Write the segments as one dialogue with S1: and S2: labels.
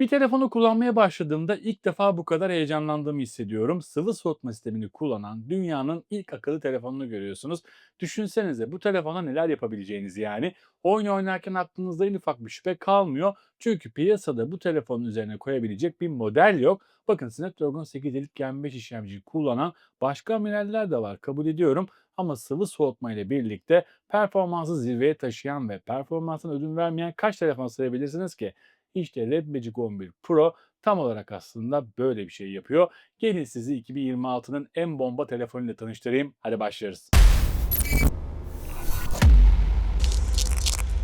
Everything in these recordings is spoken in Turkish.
S1: Bir telefonu kullanmaya başladığımda ilk defa bu kadar heyecanlandığımı hissediyorum. Sıvı soğutma sistemini kullanan dünyanın ilk akıllı telefonunu görüyorsunuz. Düşünsenize bu telefona neler yapabileceğinizi yani. Oyun oynarken aklınızda en ufak bir şüphe kalmıyor. Çünkü piyasada bu telefonun üzerine koyabilecek bir model yok. Bakın Snapdragon 8 Gen 5 işlemciyi kullanan başka modeller de var kabul ediyorum. Ama sıvı soğutma ile birlikte performansı zirveye taşıyan ve performansına ödün vermeyen kaç telefon sayabilirsiniz ki? İşte Red Magic 11 Pro tam olarak aslında böyle bir şey yapıyor. Gelin sizi 2026'nın en bomba telefonuyla tanıştırayım. Hadi başlıyoruz.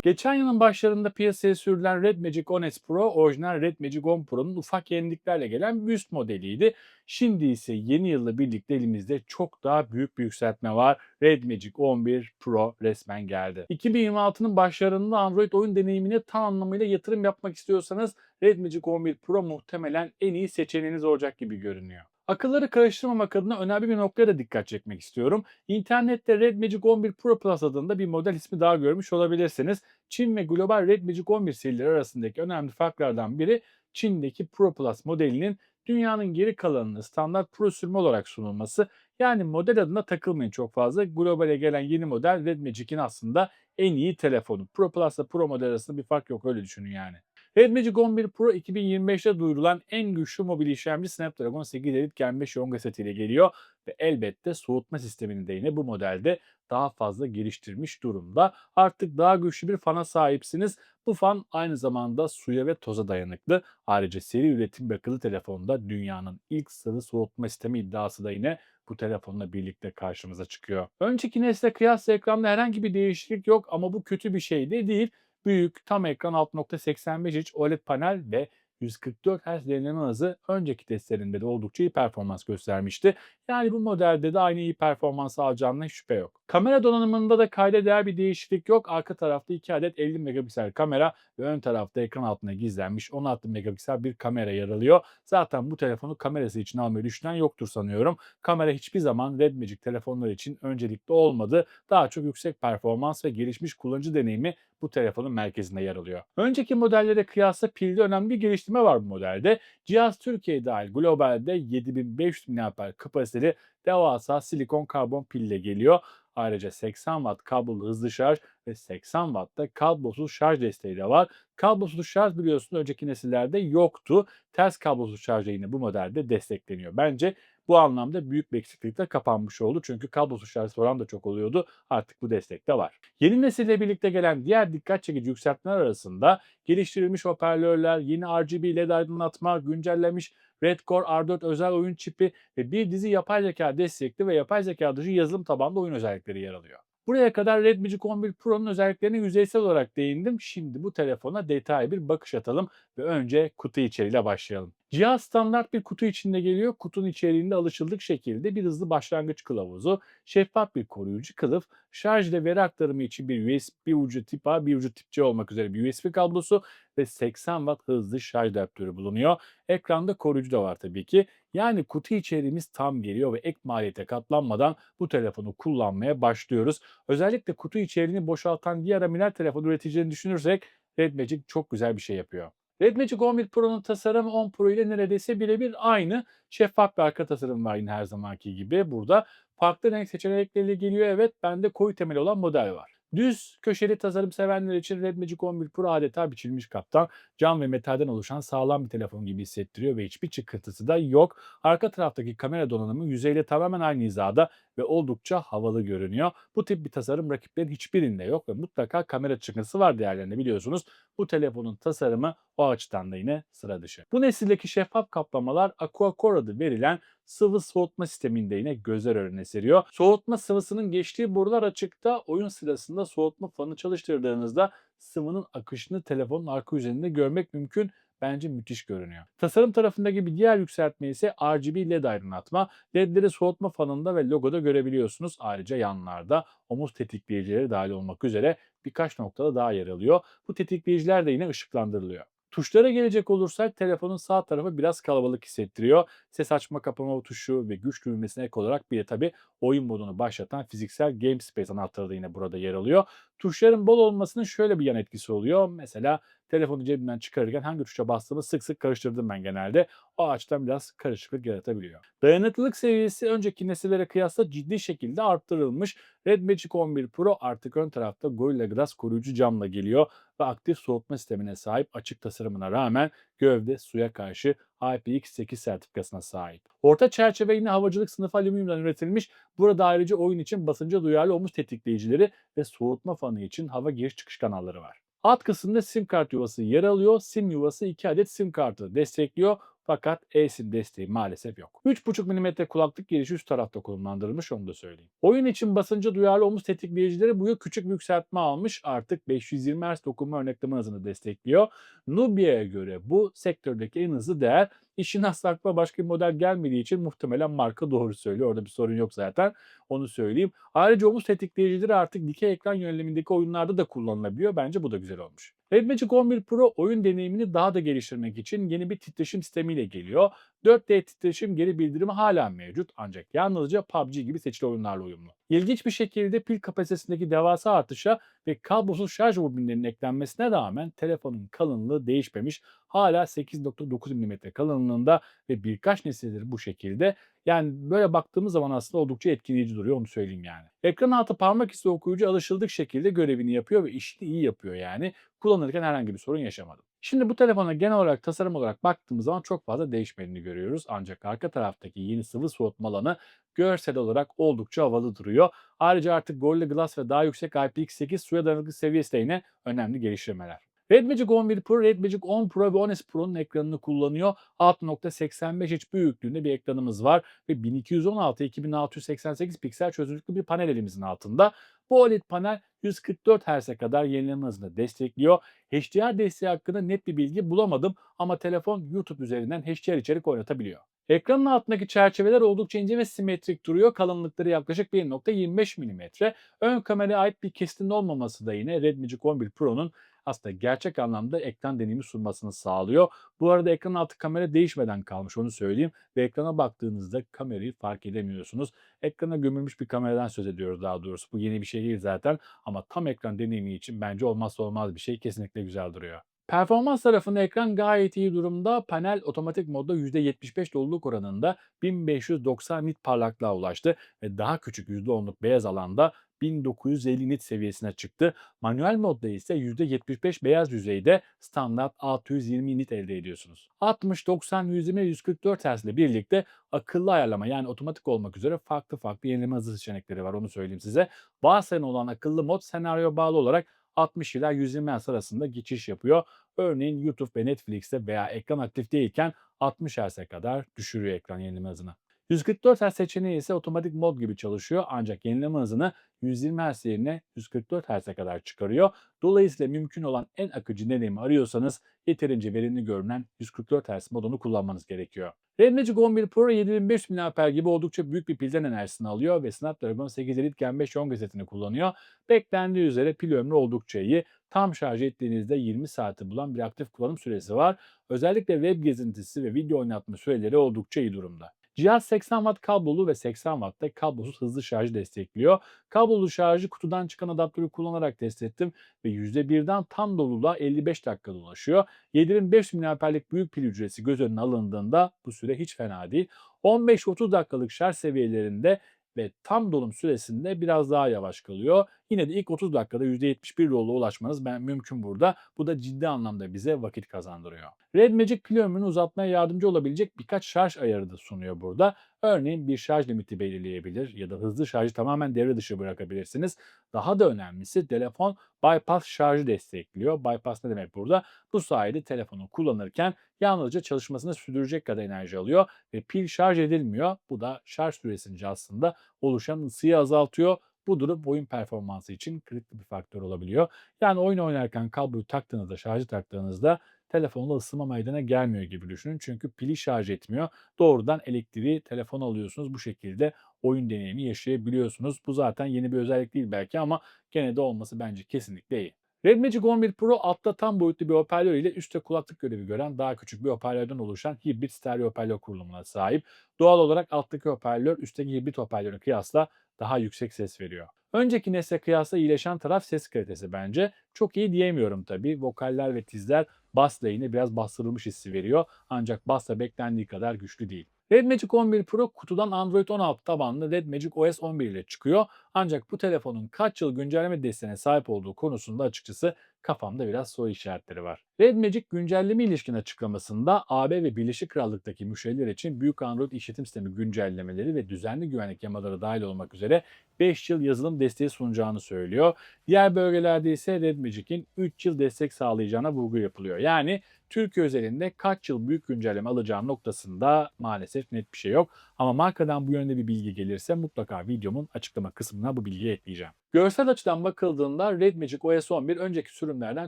S1: Geçen yılın başlarında piyasaya sürülen Red Magic 10S Pro orijinal Red Magic 10 Pro'nun ufak yeniliklerle gelen bir üst modeliydi. Şimdi ise yeni yılla birlikte elimizde çok daha büyük bir yükseltme var. Red Magic 11 Pro resmen geldi. 2026'nın başlarında Android oyun deneyimine tam anlamıyla yatırım yapmak istiyorsanız Red Magic 11 Pro muhtemelen en iyi seçeneğiniz olacak gibi görünüyor. Akılları karıştırmamak adına önemli bir noktaya da dikkat çekmek istiyorum. İnternette Red Magic 11 Pro Plus adında bir model ismi daha görmüş olabilirsiniz. Çin ve global Red Magic 11 serileri arasındaki önemli farklardan biri Çin'deki Pro Plus modelinin dünyanın geri kalanını standart Pro sürümü olarak sunulması. Yani model adına takılmayın çok fazla. Globale gelen yeni model Red Magic'in aslında en iyi telefonu. Pro Plus ile Pro model arasında bir fark yok öyle düşünün yani. Red Magic 11 Pro 2025'te duyurulan en güçlü mobil işlemci Snapdragon 8 Elite Gen 5 Yonga setiyle geliyor ve elbette soğutma sistemini de yine bu modelde daha fazla geliştirmiş durumda. Artık daha güçlü bir fana sahipsiniz. Bu fan aynı zamanda suya ve toza dayanıklı. Ayrıca seri üretim bir akıllı telefonda dünyanın ilk sıvı soğutma sistemi iddiası da yine bu telefonla birlikte karşımıza çıkıyor. Önceki nesle kıyasla ekranda herhangi bir değişiklik yok ama bu kötü bir şey de değil. Büyük tam ekran 6.85 inç OLED panel ve 144 Hz yenileme hızı önceki testlerinde de oldukça iyi performans göstermişti. Yani bu modelde de aynı iyi performans alacağına şüphe yok. Kamera donanımında da kayda değer bir değişiklik yok. Arka tarafta 2 adet 50 megapiksel kamera ve ön tarafta ekran altına gizlenmiş 16 megapiksel bir kamera yer alıyor. Zaten bu telefonu kamerası için almayı düşünen yoktur sanıyorum. Kamera hiçbir zaman Red Magic telefonlar için öncelikli olmadı. Daha çok yüksek performans ve gelişmiş kullanıcı deneyimi bu telefonun merkezinde yer alıyor. Önceki modellere kıyasla pilde önemli bir geliştirme var bu modelde. Cihaz Türkiye dahil globalde 7500 mAh kapasiteli devasa silikon karbon pille geliyor. Ayrıca 80 Watt kablolu hızlı şarj ve 80 Watt da kablosuz şarj desteği de var. Kablosuz şarj biliyorsunuz önceki nesillerde yoktu. Ters kablosuz şarj yine bu modelde destekleniyor. Bence bu anlamda büyük bir eksiklik de kapanmış oldu. Çünkü kablosuz şarj soran da çok oluyordu. Artık bu destek de var. Yeni nesille birlikte gelen diğer dikkat çekici yükseltmeler arasında geliştirilmiş hoparlörler, yeni RGB LED aydınlatma, güncellenmiş Redcore R4 özel oyun çipi ve bir dizi yapay zeka destekli ve yapay zeka dışı yazılım tabanlı oyun özellikleri yer alıyor. Buraya kadar Red Magic 11 Pro'nun özelliklerine yüzeysel olarak değindim. Şimdi bu telefona detaylı bir bakış atalım ve önce kutu içeriğiyle başlayalım. Cihaz standart bir kutu içinde geliyor. Kutunun içeriğinde alışıldık şekilde bir hızlı başlangıç kılavuzu, şeffaf bir koruyucu kılıf, şarj ile veri aktarımı için bir USB ucu tip A, bir ucu tip C olmak üzere bir USB kablosu ve 80 Watt hızlı şarj adaptörü bulunuyor. Ekranda koruyucu da var tabii ki. Yani kutu içeriğimiz tam geliyor ve ek maliyete katlanmadan bu telefonu kullanmaya başlıyoruz. Özellikle kutu içeriğini boşaltan diğer amiral telefon üreticilerini düşünürsek Red Magic çok güzel bir şey yapıyor. Red Magic 11 Pro'nun tasarımı 10 Pro ile neredeyse birebir aynı. Şeffaf bir arka tasarım var yine her zamanki gibi. Burada farklı renk seçenekleriyle geliyor. Evet bende koyu temeli olan model var. Düz köşeli tasarım sevenler için Red Magic 11 Pro adeta biçilmiş kaptan. Cam ve metalden oluşan sağlam bir telefon gibi hissettiriyor ve hiçbir çıkıntısı da yok. Arka taraftaki kamera donanımı yüzeyle tamamen aynı hizada ve oldukça havalı görünüyor. Bu tip bir tasarım rakiplerin hiçbirinde yok ve mutlaka kamera çıkıntısı var değerlerinde biliyorsunuz. Bu telefonun tasarımı o açıdan da yine sıra dışı. Bu nesildeki şeffaf kaplamalar Aqua Core adı verilen sıvı soğutma sisteminde yine gözler önüne seriyor. Soğutma sıvısının geçtiği borular açıkta. Oyun sırasında soğutma fanı çalıştırdığınızda sıvının akışını telefonun arka yüzeyinde görmek mümkün bence müthiş görünüyor. Tasarım tarafındaki bir diğer yükseltme ise RGB LED aydınlatma. LED'leri soğutma fanında ve logoda görebiliyorsunuz. Ayrıca yanlarda omuz tetikleyicileri dahil olmak üzere birkaç noktada daha yer alıyor. Bu tetikleyiciler de yine ışıklandırılıyor. Tuşlara gelecek olursak telefonun sağ tarafı biraz kalabalık hissettiriyor. Ses açma kapama tuşu ve güç düğmesine ek olarak bir de tabi oyun modunu başlatan fiziksel Game Space anahtarı da yine burada yer alıyor. Tuşların bol olmasının şöyle bir yan etkisi oluyor. Mesela telefonu cebimden çıkarırken hangi tuşa bastığımı sık sık karıştırdım ben genelde. O açıdan biraz karışıklık yaratabiliyor. Dayanıklılık seviyesi önceki nesillere kıyasla ciddi şekilde arttırılmış. Red Magic 11 Pro artık ön tarafta Gorilla Glass koruyucu camla geliyor ve aktif soğutma sistemine sahip açık tasarımına rağmen gövde suya karşı IPX8 sertifikasına sahip. Orta çerçeve yine havacılık sınıfı alüminyumdan üretilmiş. Burada ayrıca oyun için basınca duyarlı omuz tetikleyicileri ve soğutma fanı için hava giriş çıkış kanalları var. Alt kısımda sim kart yuvası yer alıyor. Sim yuvası 2 adet sim kartı destekliyor. Fakat eSIM desteği maalesef yok. 3.5 mm kulaklık girişi üst tarafta konumlandırılmış onu da söyleyeyim. Oyun için basınca duyarlı omuz tetikleyicileri bu yıl küçük bir yükseltme almış. Artık 520 Hz dokunma örnekleme hızını destekliyor. Nubia'ya göre bu sektördeki en hızlı değer. İşin aslı başka bir model gelmediği için muhtemelen marka doğru söylüyor. Orada bir sorun yok zaten. Onu söyleyeyim. Ayrıca omuz tetikleyicileri artık dikey ekran yönelimindeki oyunlarda da kullanılabiliyor. Bence bu da güzel olmuş. Red Magic 11 Pro oyun deneyimini daha da geliştirmek için yeni bir titreşim sistemiyle geliyor. 4D titreşim geri bildirimi hala mevcut ancak yalnızca PUBG gibi seçili oyunlarla uyumlu. İlginç bir şekilde pil kapasitesindeki devasa artışa ve kablosuz şarj bobinlerinin eklenmesine rağmen telefonun kalınlığı değişmemiş. Hala 8.9 mm kalınlığında ve birkaç nesildir bu şekilde. Yani böyle baktığımız zaman aslında oldukça etkileyici duruyor onu söyleyeyim yani. Ekran altı parmak izi okuyucu alışıldık şekilde görevini yapıyor ve işini iyi yapıyor yani. Kullanırken herhangi bir sorun yaşamadım. Şimdi bu telefona genel olarak tasarım olarak baktığımız zaman çok fazla değişmediğini görüyoruz. Ancak arka taraftaki yeni sıvı soğutma alanı görsel olarak oldukça havalı duruyor. Ayrıca artık Gorilla Glass ve daha yüksek IPX8 suya dayanıklı seviyesi de önemli geliştirmeler. Red Magic 11 Pro, Red Magic 10 Pro ve 10S Pro'nun ekranını kullanıyor. 6.85 inç büyüklüğünde bir ekranımız var ve 1216-2688 piksel çözünürlüklü bir panel elimizin altında. Bu OLED panel 144 Hz'e kadar yenileme hızını destekliyor. HDR desteği hakkında net bir bilgi bulamadım ama telefon YouTube üzerinden HDR içerik oynatabiliyor. Ekranın altındaki çerçeveler oldukça ince ve simetrik duruyor. Kalınlıkları yaklaşık 1.25 mm. Ön kameraya ait bir kesitinin olmaması da yine Red Magic 11 Pro'nun aslında gerçek anlamda ekran deneyimi sunmasını sağlıyor. Bu arada ekran altı kamera değişmeden kalmış onu söyleyeyim ve ekrana baktığınızda kamerayı fark edemiyorsunuz. Ekrana gömülmüş bir kameradan söz ediyoruz daha doğrusu. Bu yeni bir şey değil zaten ama tam ekran deneyimi için bence olmazsa olmaz bir şey. Kesinlikle güzel duruyor. Performans tarafında ekran gayet iyi durumda. Panel otomatik modda %75 doluluk oranında 1590 nit parlaklığa ulaştı ve daha küçük %10'luk beyaz alanda 1950 nit seviyesine çıktı. Manuel modda ise %75 beyaz yüzeyde standart 620 nit elde ediyorsunuz. 60, 90, 120 144 Hz ile birlikte akıllı ayarlama yani otomatik olmak üzere farklı farklı yenileme hızı seçenekleri var onu söyleyeyim size. Varsayılan olan akıllı mod senaryo bağlı olarak 60 ila 120 Hz arasında geçiş yapıyor. Örneğin YouTube ve Netflix'te veya ekran aktif değilken 60 Hz'e kadar düşürüyor ekran yenileme hızını. 144 Hz seçeneği ise otomatik mod gibi çalışıyor ancak yenileme hızını 120 Hz yerine 144 Hz'e kadar çıkarıyor. Dolayısıyla mümkün olan en akıcı deneyimi arıyorsanız yeterince verimli görünen 144 Hz modunu kullanmanız gerekiyor. Red Magic 11 Pro 7500 mAh gibi oldukça büyük bir pilden enerjisini alıyor ve Snapdragon 8 Elite Gen 5 10 setini kullanıyor. Beklendiği üzere pil ömrü oldukça iyi. Tam şarj ettiğinizde 20 saati bulan bir aktif kullanım süresi var. Özellikle web gezintisi ve video oynatma süreleri oldukça iyi durumda. Cihaz 80 Watt kablolu ve 80 Watt'ta kablosuz hızlı şarjı destekliyor. Kablolu şarjı kutudan çıkan adaptörü kullanarak test ettim ve %1'den tam doluluğa 55 dakikada ulaşıyor. 7500 mAh'lik büyük pil hücresi göz önüne alındığında bu süre hiç fena değil. 15-30 dakikalık şarj seviyelerinde ve tam dolum süresinde biraz daha yavaş kalıyor. Yine de ilk 30 dakikada %71 doluğa ulaşmanız ben mümkün burada. Bu da ciddi anlamda bize vakit kazandırıyor. Red Magic pil ömrünü uzatmaya yardımcı olabilecek birkaç şarj ayarı da sunuyor burada. Örneğin bir şarj limiti belirleyebilir ya da hızlı şarjı tamamen devre dışı bırakabilirsiniz. Daha da önemlisi telefon bypass şarjı destekliyor. Bypass ne demek burada? Bu sayede telefonu kullanırken yalnızca çalışmasını sürdürecek kadar enerji alıyor ve pil şarj edilmiyor. Bu da şarj süresince aslında oluşan ısıyı azaltıyor. Bu durum oyun performansı için kritik bir faktör olabiliyor. Yani oyun oynarken kabloyu taktığınızda, şarjı taktığınızda telefonla ısınma meydana gelmiyor gibi düşünün. Çünkü pili şarj etmiyor. Doğrudan elektriği telefona alıyorsunuz. Bu şekilde oyun deneyimi yaşayabiliyorsunuz. Bu zaten yeni bir özellik değil belki ama gene de olması bence kesinlikle iyi. Red Magic 11 Pro altta tam boyutlu bir hoparlör ile üstte kulaklık görevi gören daha küçük bir hoparlörden oluşan hibrit stereo hoparlör kurulumuna sahip. Doğal olarak alttaki hoparlör üstteki hibrit hoparlörün kıyasla daha yüksek ses veriyor. Önceki nesle kıyasla iyileşen taraf ses kalitesi bence. Çok iyi diyemiyorum tabii. Vokaller ve tizler bass lane'e biraz bastırılmış hissi veriyor. Ancak bass da beklendiği kadar güçlü değil. Red Magic 11 Pro kutudan Android 16 tabanlı Red Magic OS 11 ile çıkıyor. Ancak bu telefonun kaç yıl güncelleme desteğine sahip olduğu konusunda açıkçası kafamda biraz soru işaretleri var. Red Magic güncelleme ilişkin açıklamasında AB ve Birleşik Krallık'taki müşteriler için büyük Android işletim sistemi güncellemeleri ve düzenli güvenlik yamaları dahil olmak üzere 5 yıl yazılım desteği sunacağını söylüyor. Diğer bölgelerde ise Red Magic'in 3 yıl destek sağlayacağına vurgu yapılıyor. Yani Türkiye özelinde kaç yıl büyük güncelleme alacağı noktasında maalesef net bir şey yok. Ama markadan bu yönde bir bilgi gelirse mutlaka videomun açıklama kısmına bu bilgiyi ekleyeceğim. Görsel açıdan bakıldığında Red Magic OS 11 önceki sürümlerden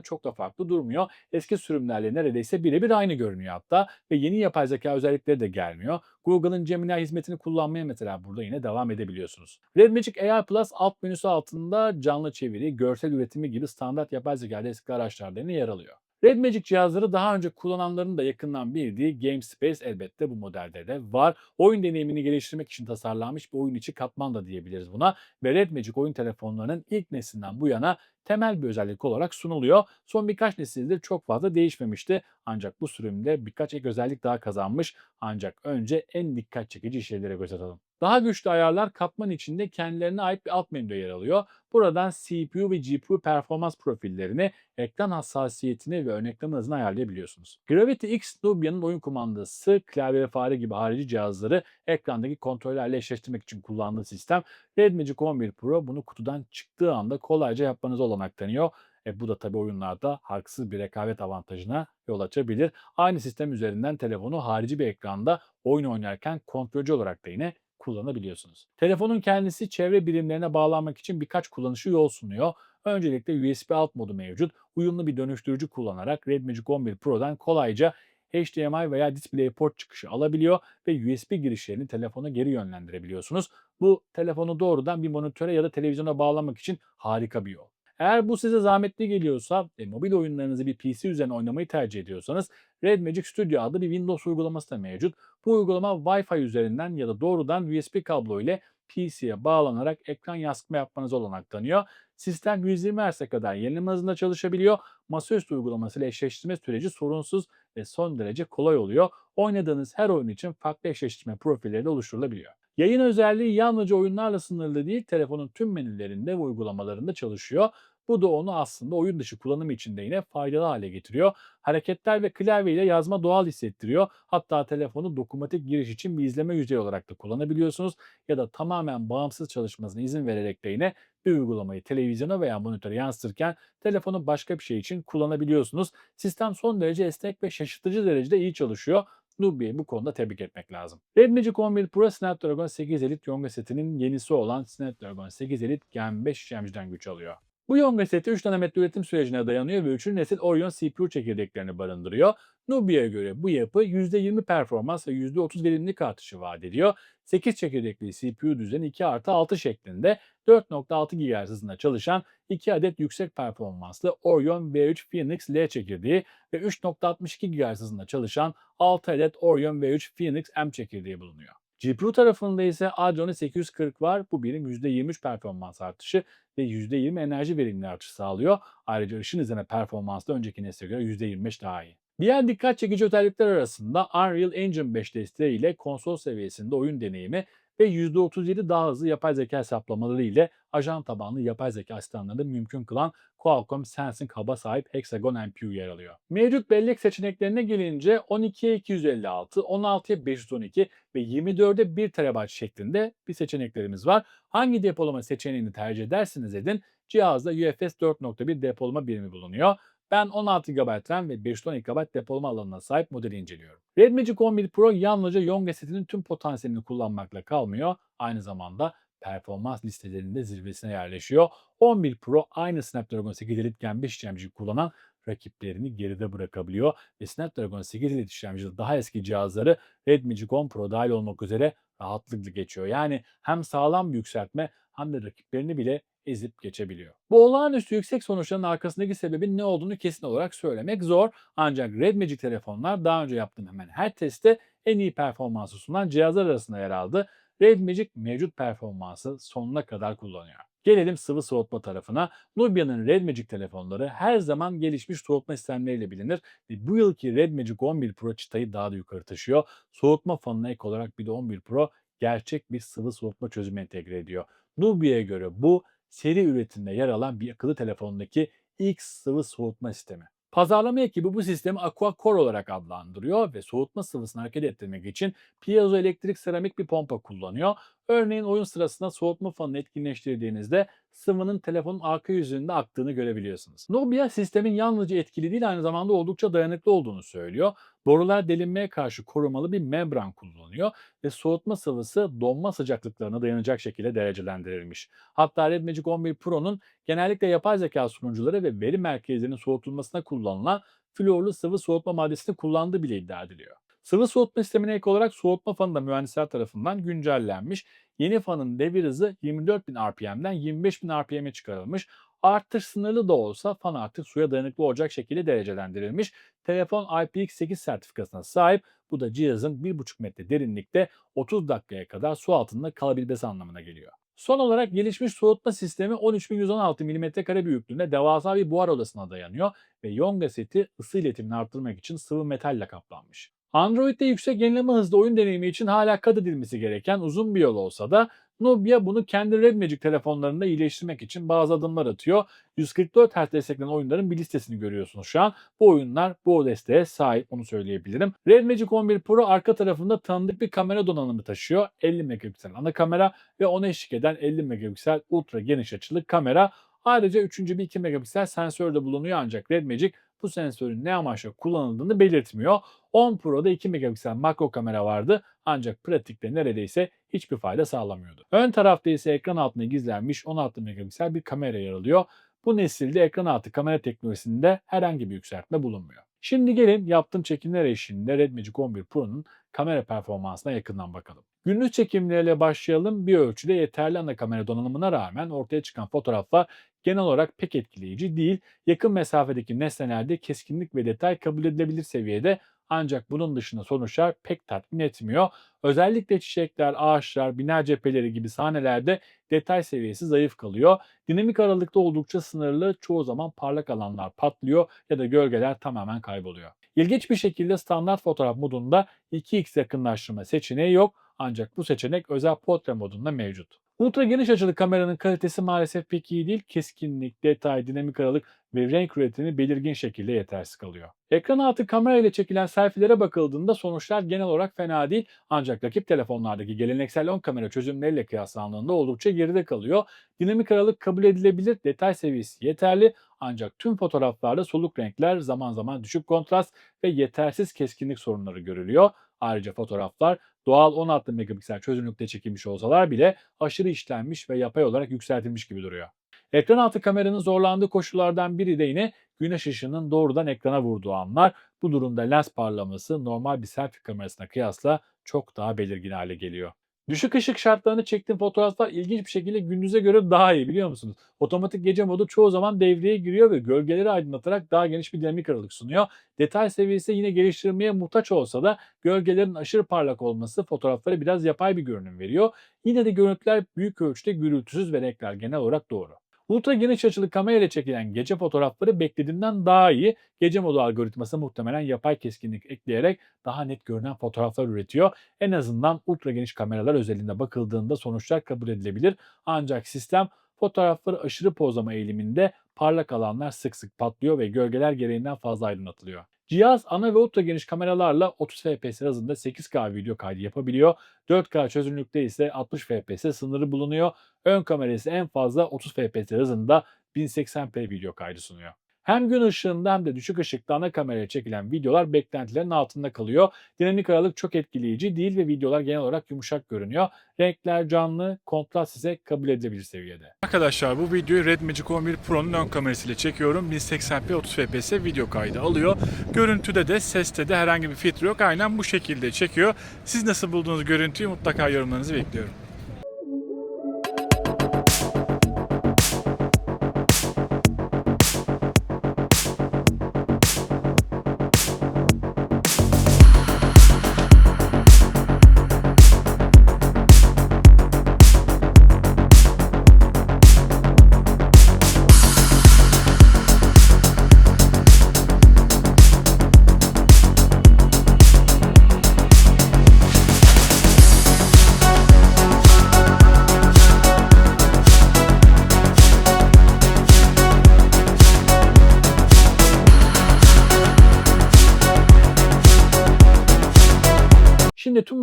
S1: çok da farklı durmuyor. Eski sürümlerle neredeyse birebir aynı görünüyor hatta ve yeni yapay zeka özellikleri de gelmiyor. Google'ın Gemini hizmetini kullanmaya mesela burada yine devam edebiliyorsunuz. Red Magic AI Plus alt menüsü altında canlı çeviri, görsel üretimi gibi standart yapay zeka destekli araçlarda yine yer alıyor. Red Magic cihazları daha önce kullananların da yakından bildiği Game Space elbette bu modelde de var. Oyun deneyimini geliştirmek için tasarlanmış bir oyun içi katman da diyebiliriz buna. Ve Red Magic oyun telefonlarının ilk neslinden bu yana temel bir özellik olarak sunuluyor. Son birkaç nesildir çok fazla değişmemişti. Ancak bu sürümde birkaç ek özellik daha kazanmış. Ancak önce en dikkat çekici şeylere göz atalım. Daha güçlü ayarlar katman içinde kendilerine ait bir alt menüde yer alıyor. Buradan CPU ve GPU performans profillerini, ekran hassasiyetini ve örnekleme hızını ayarlayabiliyorsunuz. Gravity X Nubia'nın oyun kumandası, klavye fare gibi harici cihazları ekrandaki kontrollerle eşleştirmek için kullandığı sistem Red Magic 11 Pro bunu kutudan çıktığı anda kolayca yapmanız olanak tanıyor. E bu da tabii oyunlarda haksız bir rekabet avantajına yol açabilir. Aynı sistem üzerinden telefonu harici bir ekranda oyun oynarken kontrolcü olarak da yine kullanabiliyorsunuz. Telefonun kendisi çevre birimlerine bağlanmak için birkaç kullanışı yol sunuyor. Öncelikle USB alt modu mevcut. Uyumlu bir dönüştürücü kullanarak Red Magic 11 Pro'dan kolayca HDMI veya DisplayPort çıkışı alabiliyor ve USB girişlerini telefona geri yönlendirebiliyorsunuz. Bu telefonu doğrudan bir monitöre ya da televizyona bağlamak için harika bir yol. Eğer bu size zahmetli geliyorsa ve mobil oyunlarınızı bir PC üzerine oynamayı tercih ediyorsanız Red Magic Studio adlı bir Windows uygulaması da mevcut. Bu uygulama Wi-Fi üzerinden ya da doğrudan USB kablo ile PC'ye bağlanarak ekran yansıtma yapmanız olanak tanıyor. Sistem 120 Hz'e kadar yenileme hızında çalışabiliyor. Masaüstü uygulamasıyla eşleştirme süreci sorunsuz ve son derece kolay oluyor. Oynadığınız her oyun için farklı eşleştirme profilleri de oluşturulabiliyor. Yayın özelliği yalnızca oyunlarla sınırlı değil, telefonun tüm menülerinde ve uygulamalarında çalışıyor. Bu da onu aslında oyun dışı kullanım için de yine faydalı hale getiriyor. Hareketler ve klavye ile yazma doğal hissettiriyor. Hatta telefonu dokunmatik giriş için bir izleme yüzeyi olarak da kullanabiliyorsunuz. Ya da tamamen bağımsız çalışmasına izin vererek de yine bir uygulamayı televizyona veya monitöre yansıtırken telefonu başka bir şey için kullanabiliyorsunuz. Sistem son derece esnek ve şaşırtıcı derecede iyi çalışıyor. Nubia'yı bu konuda tebrik etmek lazım. Red Magic 11 Pro Snapdragon 8 Elite Yonga setinin yenisi olan Snapdragon 8 Elite Gen 5 işlemciden güç alıyor. Bu Yonga seti 3 nanometre üretim sürecine dayanıyor ve 3. nesil Orion CPU çekirdeklerini barındırıyor. Nubia'ya göre bu yapı %20 performans ve %30 verimlilik artışı vaat ediyor. 8 çekirdekli CPU düzeni 2 artı 6 şeklinde 4.6 GHz hızında çalışan 2 adet yüksek performanslı Orion V3 Phoenix L çekirdeği ve 3.62 GHz hızında çalışan 6 adet Orion V3 Phoenix M çekirdeği bulunuyor. GPU tarafında ise Adreno 840 var. Bu birim %23 performans artışı ve %20 enerji verimli artışı sağlıyor. Ayrıca ışın izleme performansı da önceki nesle göre %25 daha iyi. Diğer dikkat çekici özellikler arasında Unreal Engine 5 desteği ile konsol seviyesinde oyun deneyimi ve %37 daha hızlı yapay zeka hesaplamaları ile ajan tabanlı yapay zeka asistanlarını mümkün kılan Qualcomm Sensing Hub'a sahip Hexagon NPU yer alıyor. Mevcut bellek seçeneklerine gelince 12'ye 256, 16'ya 512 ve 24'e 1 TB şeklinde bir seçeneklerimiz var. Hangi depolama seçeneğini tercih edersiniz edin cihazda UFS 4.1 depolama birimi bulunuyor. Ben 16 GB RAM ve 512 GB depolama alanına sahip modeli inceliyorum. Red Magic 11 Pro yalnızca Yonga setinin tüm potansiyelini kullanmakla kalmıyor. Aynı zamanda performans listelerinde zirvesine yerleşiyor. 11 Pro aynı Snapdragon 8 Elite Gen 5 işlemciyi kullanan rakiplerini geride bırakabiliyor ve Snapdragon 8 Elite işlemcili daha eski cihazları Red Magic 10 Pro dahil olmak üzere rahatlıkla geçiyor. Yani hem sağlam bir yükseltme hem de rakiplerini bile ezip geçebiliyor. Bu olağanüstü yüksek sonuçların arkasındaki sebebin ne olduğunu kesin olarak söylemek zor. Ancak Red Magic telefonlar daha önce yaptığım hemen her testte en iyi performansı sunan cihazlar arasında yer aldı. Red Magic mevcut performansı sonuna kadar kullanıyor. Gelelim sıvı soğutma tarafına. Nubia'nın Red Magic telefonları her zaman gelişmiş soğutma sistemleriyle bilinir ve bu yılki Red Magic 11 Pro çıtayı daha da yukarı taşıyor. Soğutma fanına ek olarak bir de 11 Pro gerçek bir sıvı soğutma çözümü entegre ediyor. Nubia'ya göre bu seri üretimde yer alan bir akıllı telefondaki ilk sıvı soğutma sistemi. Pazarlama ekibi bu sistemi Aqua Core olarak adlandırıyor ve soğutma sıvısını hareket ettirmek için piezoelektrik seramik bir pompa kullanıyor. Örneğin oyun sırasında soğutma fanını etkinleştirdiğinizde sıvının telefonun arka yüzünde aktığını görebiliyorsunuz. Nubia sistemin yalnızca etkili değil aynı zamanda oldukça dayanıklı olduğunu söylüyor. Borular delinmeye karşı korumalı bir membran kullanıyor ve soğutma sıvısı donma sıcaklıklarına dayanacak şekilde derecelendirilmiş. Hatta Red Magic 11 Pro'nun genellikle yapay zeka sunucuları ve veri merkezlerinin soğutulmasına kullanılan florlu sıvı soğutma maddesini kullandığı bile iddia ediliyor. Sıvı soğutma sistemine ek olarak soğutma fanı da mühendisler tarafından güncellenmiş. Yeni fanın devir hızı 24.000 RPM'den 25.000 RPM'e çıkarılmış. Artış sınırlı da olsa fan artık suya dayanıklı olacak şekilde derecelendirilmiş. Telefon IPX8 sertifikasına sahip. Bu da cihazın 1,5 metre derinlikte 30 dakikaya kadar su altında kalabilmesi anlamına geliyor. Son olarak gelişmiş soğutma sistemi 13.116 mm büyüklüğünde devasa bir buhar odasına dayanıyor ve Yonga seti ısı iletimini arttırmak için sıvı metalle kaplanmış. Android'de yüksek yenileme hızlı oyun deneyimi için hala kat edilmesi gereken uzun bir yol olsa da Nubia bunu kendi Red Magic telefonlarında iyileştirmek için bazı adımlar atıyor. 144 Hz desteklenen oyunların bir listesini görüyorsunuz şu an. Bu oyunlar bu desteğe sahip onu söyleyebilirim. Red Magic 11 Pro arka tarafında tanıdık bir kamera donanımı taşıyor. 50 megapiksel ana kamera ve ona eşlik eden 50 megapiksel ultra geniş açılı kamera. Ayrıca üçüncü bir 2 megapiksel sensör de bulunuyor ancak Red Magic bu sensörün ne amaçla kullanıldığını belirtmiyor. 10 Pro'da 2 megapiksel makro kamera vardı ancak pratikte neredeyse hiçbir fayda sağlamıyordu. Ön tarafta ise ekran altında gizlenmiş 16 megapiksel bir kamera yer alıyor. Bu nesilde ekran altı kamera teknolojisinde herhangi bir yükseltme bulunmuyor. Şimdi gelin yaptığım çekimler eşliğinde Red Magic 11 Pro'nun kamera performansına yakından bakalım. Günlük çekimlerle başlayalım. Bir ölçüde yeterli ana kamera donanımına rağmen ortaya çıkan fotoğraflar genel olarak pek etkileyici değil. Yakın mesafedeki nesnelerde keskinlik ve detay kabul edilebilir seviyede ancak bunun dışında sonuçlar pek tatmin etmiyor. Özellikle çiçekler, ağaçlar, bina cepheleri gibi sahnelerde detay seviyesi zayıf kalıyor. Dinamik aralıkta oldukça sınırlı, çoğu zaman parlak alanlar patlıyor ya da gölgeler tamamen kayboluyor. İlginç bir şekilde standart fotoğraf modunda 2x yakınlaştırma seçeneği yok ancak bu seçenek özel portre modunda mevcut. Ultra geniş açılı kameranın kalitesi maalesef pek iyi değil. Keskinlik, detay, dinamik aralık ve renk üretimi belirgin şekilde yetersiz kalıyor. Ekran altı kamera ile çekilen selfilere bakıldığında sonuçlar genel olarak fena değil ancak rakip telefonlardaki geleneksel 10 kamera çözümleriyle kıyaslandığında oldukça geride kalıyor. Dinamik aralık kabul edilebilir, detay seviyesi yeterli ancak tüm fotoğraflarda soluk renkler zaman zaman düşük kontrast ve yetersiz keskinlik sorunları görülüyor. Ayrıca fotoğraflar doğal 16 megapiksel çözünürlükte çekilmiş olsalar bile aşırı işlenmiş ve yapay olarak yükseltilmiş gibi duruyor. Ekran altı kameranın zorlandığı koşullardan biri de yine güneş ışığının doğrudan ekrana vurduğu anlar. Bu durumda lens parlaması normal bir selfie kamerasına kıyasla çok daha belirgin hale geliyor. Düşük ışık şartlarını çektiğim fotoğraflar ilginç bir şekilde gündüze göre daha iyi biliyor musunuz? Otomatik gece modu çoğu zaman devreye giriyor ve gölgeleri aydınlatarak daha geniş bir dinamik aralık sunuyor. Detay seviyesi yine geliştirmeye muhtaç olsa da gölgelerin aşırı parlak olması fotoğraflara biraz yapay bir görünüm veriyor. Yine de görüntüler büyük ölçüde gürültüsüz ve renkler genel olarak doğru. Ultra geniş açılı kamera ile çekilen gece fotoğrafları beklediğimden daha iyi. Gece modu algoritması muhtemelen yapay keskinlik ekleyerek daha net görünen fotoğraflar üretiyor. En azından ultra geniş kameralar özelinde bakıldığında sonuçlar kabul edilebilir. Ancak sistem fotoğrafları aşırı pozlama eğiliminde parlak alanlar sık sık patlıyor ve gölgeler gereğinden fazla aydınlatılıyor. Cihaz ana ve ultra geniş kameralarla 30 fps hızında 8K video kaydı yapabiliyor. 4K çözünürlükte ise 60 fps sınırı bulunuyor. Ön kamerası en fazla 30 fps hızında 1080p video kaydı sunuyor. Hem gün ışığında hem de düşük ışıkta ana kameraya çekilen videolar beklentilerin altında kalıyor. Dinamik aralık çok etkileyici değil ve videolar genel olarak yumuşak görünüyor. Renkler canlı, kontrast ise kabul edilebilir seviyede. Arkadaşlar bu videoyu Red Magic 11 Pro'nun ön kamerasıyla çekiyorum. 1080p 30 fps video kaydı alıyor. Görüntüde de seste de herhangi bir filtre yok. Aynen bu şekilde çekiyor. Siz nasıl buldunuz görüntüyü mutlaka yorumlarınızı bekliyorum.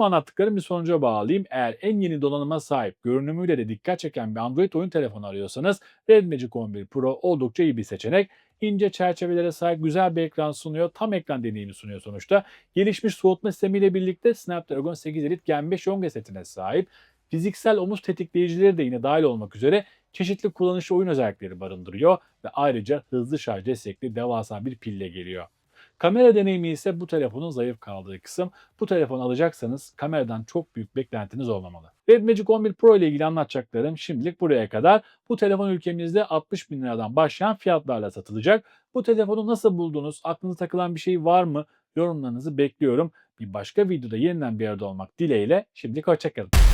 S1: Anlattıklarımı bir sonuca bağlayayım. Eğer en yeni donanıma sahip, görünümüyle de dikkat çeken bir Android oyun telefonu arıyorsanız Red Magic 11 Pro oldukça iyi bir seçenek. İnce çerçevelere sahip güzel bir ekran sunuyor. Tam ekran deneyimi sunuyor sonuçta. Gelişmiş soğutma sistemiyle birlikte Snapdragon 8 Elite Gen 5 10G setine sahip. Fiziksel omuz tetikleyicileri de yine dahil olmak üzere çeşitli kullanışlı oyun özellikleri barındırıyor ve ayrıca hızlı şarj destekli devasa bir pille geliyor. Kamera deneyimi ise bu telefonun zayıf kaldığı kısım. Bu telefonu alacaksanız kameradan çok büyük beklentiniz olmamalı. Red Magic 11 Pro ile ilgili anlatacaklarım şimdilik buraya kadar. Bu telefon ülkemizde 60 bin liradan başlayan fiyatlarla satılacak. Bu telefonu nasıl buldunuz? Aklınıza takılan bir şey var mı? Yorumlarınızı bekliyorum. Bir başka videoda yeniden bir arada olmak dileğiyle şimdilik hoşçakalın.